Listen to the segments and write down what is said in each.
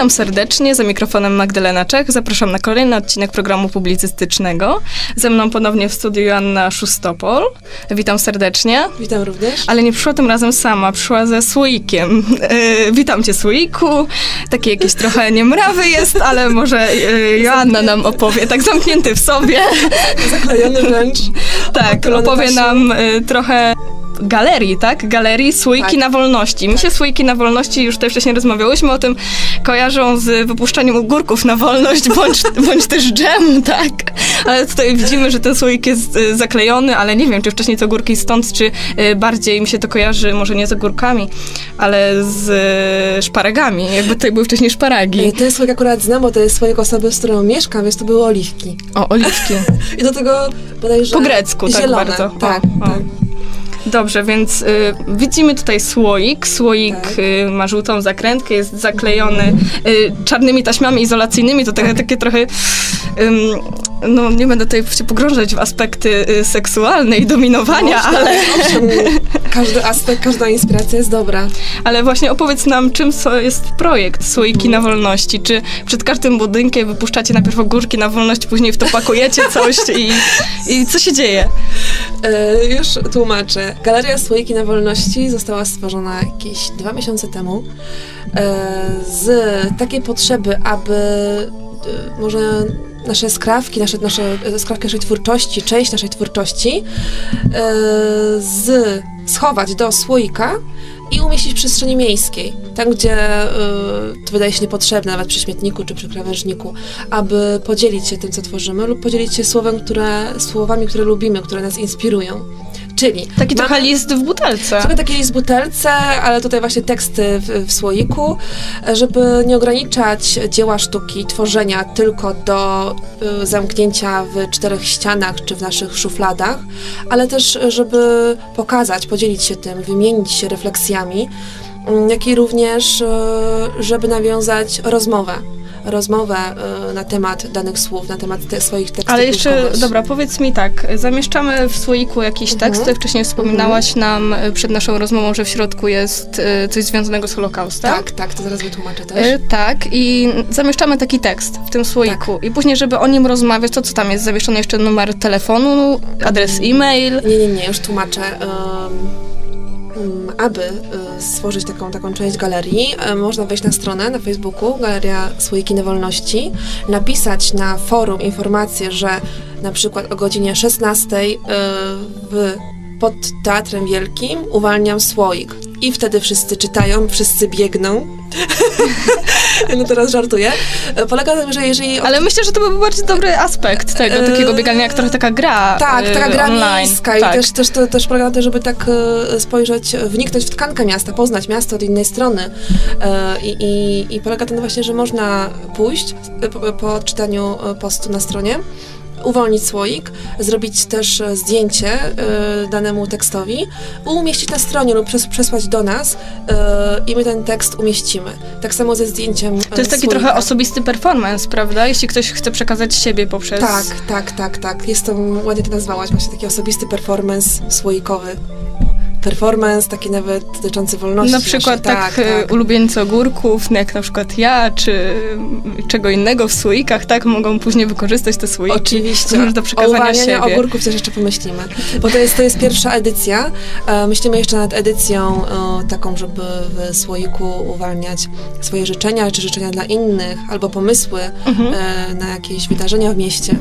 Witam serdecznie, za mikrofonem Magdalena Czech. Zapraszam na kolejny odcinek programu publicystycznego. Ze mną ponownie w studiu Joanna Szustopol. Witam serdecznie. Witam również. Ale nie przyszła tym razem sama, przyszła ze słoikiem. Yy, witam cię, słoiku. Taki jakiś trochę niemrawy jest, ale może yy, Joanna nam opowie, tak zamknięty w sobie. Zaklejony wręcz. Tak, opowie nam y, trochę galerii, tak? Galerii Słoiki Tak. na wolności. Mi się Słoiki na wolności, już tutaj wcześniej rozmawiałyśmy o tym, kojarzą z wypuszczaniem ogórków na wolność, bądź, bądź też dżemu, tak? Ale tutaj widzimy, że ten słoik jest y, zaklejony, ale nie wiem, czy wcześniej to ogórki stąd, czy y, bardziej mi się to kojarzy może nie z ogórkami, ale z y, szparagami. Jakby tutaj były wcześniej szparagi. Ej, Ten słoik akurat znam, bo to jest słoik osoby, z którą mieszkam, więc to były oliwki. O, oliwki. I do tego bodajże... Po grecku, tak zielone. bardzo. Tak, O, o. tak. Dobrze, więc y, widzimy tutaj słoik. Słoik Tak. y, ma żółtą zakrętkę, jest zaklejony y, czarnymi taśmami izolacyjnymi. To takie, takie trochę. No, nie będę tutaj się pogrążać w aspekty y, seksualne i dominowania, Można, ale, każdy aspekt, każda inspiracja jest dobra. ale właśnie opowiedz nam, czym jest projekt Słoiki na wolności. Czy przed każdym budynkiem wypuszczacie najpierw ogórki na wolność, później w to pakujecie coś i, i co się dzieje? E, już tłumaczę. Galeria Słoiki na Wolności została stworzona jakieś dwa miesiące temu e, z takiej potrzeby, aby e, może nasze skrawki, nasze, nasze e, skrawki naszej twórczości, część naszej twórczości e, z, schować do słoika i umieścić w przestrzeni miejskiej, tam gdzie e, to wydaje się niepotrzebne, nawet przy śmietniku czy przy krawężniku, aby podzielić się tym, co tworzymy lub podzielić się słowem, które, słowami, które lubimy, które nas inspirują. Czyli Taki mamy- trochę list w butelce. Trochę taki list w butelce, ale tutaj właśnie teksty w, w słoiku, żeby nie ograniczać dzieła sztuki, tworzenia tylko do y, zamknięcia w czterech ścianach czy w naszych szufladach, ale też żeby pokazać, podzielić się tym, wymienić się refleksjami, mm, jak i również, y, żeby nawiązać rozmowę. Rozmowę y, na temat danych słów, na temat te, swoich tekstów. Ale jeszcze, kogoś. dobra, powiedz mi tak, zamieszczamy w słoiku jakiś Mhm. tekst, ty wcześniej wspominałaś nam y, przed naszą rozmową, że w środku jest y, coś związanego z Holokaustem. Tak, tak, to zaraz wytłumaczę też. Y, tak, i zamieszczamy taki tekst w tym słoiku. Tak. I później, żeby o nim rozmawiać, to co tam jest? Zawieszony jeszcze numer telefonu, adres e-mail. Nie, nie, nie, już tłumaczę. Em, aby e, stworzyć taką, taką część galerii, e, można wejść na stronę na Facebooku, Galeria Słoiki na Wolności, napisać na forum informację, że na przykład o godzinie 16 e, w, pod Teatrem Wielkim uwalniam słoik. I wtedy wszyscy czytają, wszyscy biegną. no teraz żartuję. Polega na tym, że jeżeli Ale myślę, że to byłby bardzo dobry aspekt tego E, takiego biegania, jak trochę taka gra Tak, y, taka gra online. miejska i tak. też, też, to, też polega na tym, żeby tak e, spojrzeć, wniknąć w tkankę miasta, poznać miasto od innej strony. I, i, i polega to na właśnie, że można pójść po, odczytaniu postu na stronie, uwolnić słoik, zrobić też e, zdjęcie e, danemu tekstowi, umieścić na stronie lub przes- przesłać do nas e, i my ten tekst umieścimy. Tak samo ze zdjęciem To jest taki słoika. trochę osobisty performance, prawda? Jeśli ktoś chce przekazać siebie poprzez... Tak, tak, tak, tak. Jest to, ładnie to nazwałaś, właśnie taki osobisty performance słoikowy. Performance taki nawet dotyczący wolności. Na przykład naszej. tak, tak ulubieńcy ogórków, no jak na przykład ja, czy mm, czego innego w słoikach, tak, mogą później wykorzystać te słoiki Oczywiście. do o przekazania siebie. ogórków też jeszcze pomyślimy. Bo to jest, to jest pierwsza edycja. E, myślimy jeszcze nad edycją e, taką, żeby w słoiku uwalniać swoje życzenia, czy życzenia dla innych, albo pomysły Mhm. e, na jakieś wydarzenia w mieście.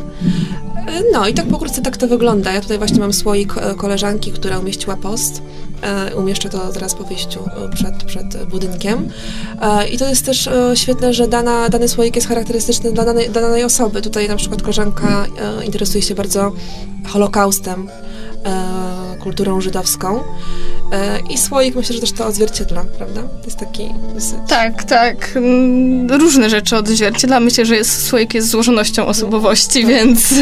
E, No i tak pokrótce tak to wygląda. Ja tutaj właśnie mam słoik e, koleżanki, która umieściła post. E, Umieszczę to zaraz po wyjściu przed, przed budynkiem. I to jest też świetne, że dana, dany słoik jest charakterystyczny dla danej, dla danej osoby. Tutaj na przykład koleżanka interesuje się bardzo Holokaustem, kulturą żydowską. E, I słoik myślę, że też to odzwierciedla, prawda? To jest taki dosyć... Tak, tak. mm, Różne rzeczy odzwierciedla. Myślę, że jest, słoik jest złożonością osobowości, więc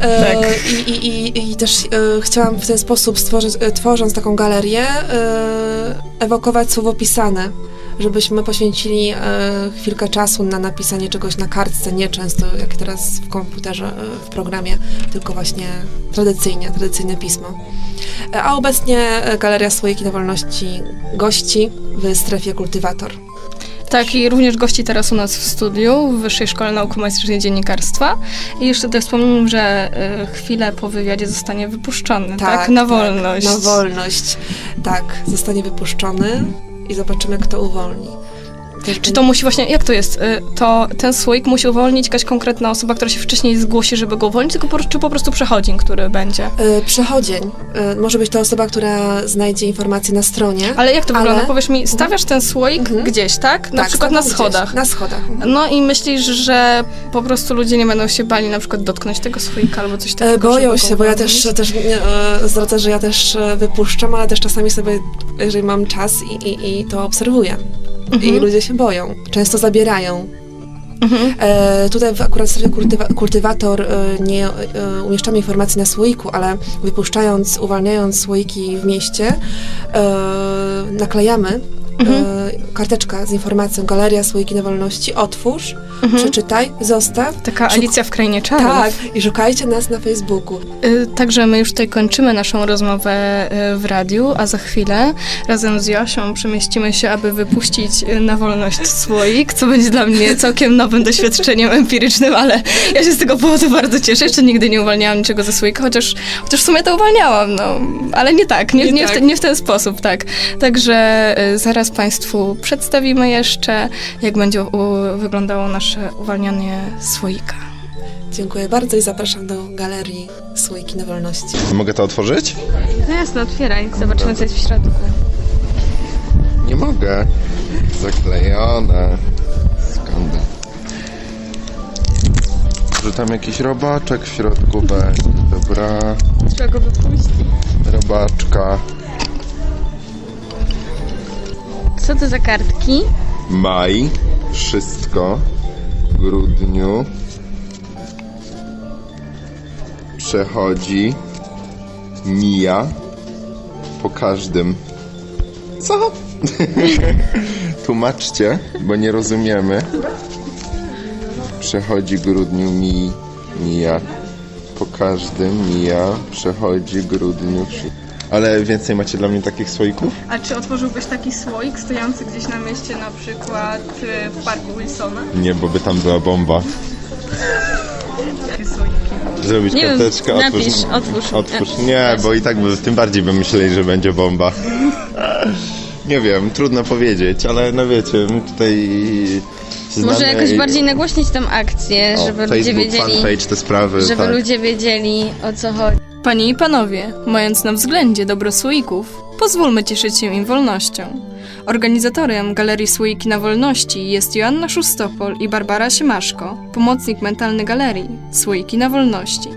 E, Tak. I, i, i, I też e, chciałam w ten sposób, stworzyć, e, tworząc taką galerię, e, ewokować słowo pisane. Żebyśmy poświęcili e, chwilkę czasu na napisanie czegoś na kartce, nie często jak teraz w komputerze, e, w programie, tylko właśnie tradycyjnie, tradycyjne pismo. E, a obecnie Galeria Słoiki na Wolności gości w strefie Kultywator. Tak, i również gości teraz u nas w studiu w Wyższej Szkole Nauk Humanistycznych Dziennikarstwa. I jeszcze tutaj wspomnę, że y, chwilę po wywiadzie zostanie wypuszczony, tak? Na wolność. na wolność. Tak, zostanie wypuszczony i zobaczymy, kto uwolni. Czy to musi właśnie, jak to jest? Y, To ten słoik musi uwolnić jakaś konkretna osoba, która się wcześniej zgłosi, żeby go uwolnić, tylko po, czy po prostu przechodzień, który będzie? Y, Przechodzień. Y, Może być to osoba, która znajdzie informacje na stronie. Ale jak to Ale- wygląda? Powiesz mi, stawiasz ten słoik Mhm. gdzieś, tak? Na Tak, przykład na stawiam gdzieś. schodach. Na schodach. No i myślisz, że po prostu ludzie nie będą się bali na przykład dotknąć tego słoika albo coś takiego? Boją się, bo ja też, też e, zdradzę, że ja też wypuszczam, ale też czasami sobie, jeżeli mam czas i, i, i to obserwuję. I Mhm. ludzie się boją. Często zabierają. Mhm. E, tutaj w akurat strefie kultywa, kultywator e, nie e, umieszczamy informacji na słoiku, ale wypuszczając, uwalniając słoiki w mieście, e, naklejamy Mhm. e, karteczka z informacją Galeria Słoiki na Wolności, otwórz, Mhm. przeczytaj, zostaw. Taka Szuk- Alicja w Krainie Czarów. Tak, i szukajcie nas na Facebooku. Y, Także my już tutaj kończymy naszą rozmowę y, w radiu, a za chwilę razem z Josią przemieścimy się, aby wypuścić na wolność słoik, co będzie dla mnie całkiem nowym doświadczeniem empirycznym, ale ja się z tego powodu bardzo cieszę. Jeszcze nigdy nie uwalniałam niczego ze słoika, chociaż, chociaż w sumie to uwalniałam, no, ale nie tak, nie, Nie nie, W, tak. te, nie w ten sposób, tak. Także y, zaraz Państwu przedstawimy jeszcze, jak będzie u, wyglądało nasze uwalnianie słoika. Dziękuję bardzo i zapraszam do Galerii Słoiki na Wolności. Mogę to otworzyć? No jasne, otwieraj, zobaczymy, co jest w środku. Nie mogę. Zaklejone. Skandal. Że tam jakiś robaczek w środku będzie. Dobra. Trzeba go wypuścić. Robaczka. Co to za kartki? Maj. Wszystko. Grudniu. Przechodzi. Mija. Po każdym. Co? Tłumaczcie, bo nie rozumiemy. Przechodzi grudniu, mi, mija. Po każdym mija, przechodzi grudniu. Ale więcej macie dla mnie takich słoików? A czy otworzyłbyś taki słoik stojący gdzieś na mieście, na przykład y, w parku Wilsona? Nie, bo by tam była bomba. Takie słoiki. Zrobić Nie wiem, karteczkę, napisz, otwórz. otwórz. Otwórz. E, Nie, bo i tak by, tym bardziej by myśleli, że będzie bomba. Nie wiem, trudno powiedzieć, ale no wiecie, my tutaj... Może jakoś i- bardziej nagłośnić tą akcję, o, żeby ludzie Facebook, wiedzieli, fanpage, te sprawy, żeby tak. ludzie wiedzieli o co chodzi. Panie i panowie, mając na względzie dobro słoików, pozwólmy cieszyć się im wolnością. Organizatorem Galerii Słoiki na Wolności jest Joanna Szustopol i Barbara Siemaszko, pomocnik mentalny galerii Słoiki na Wolności.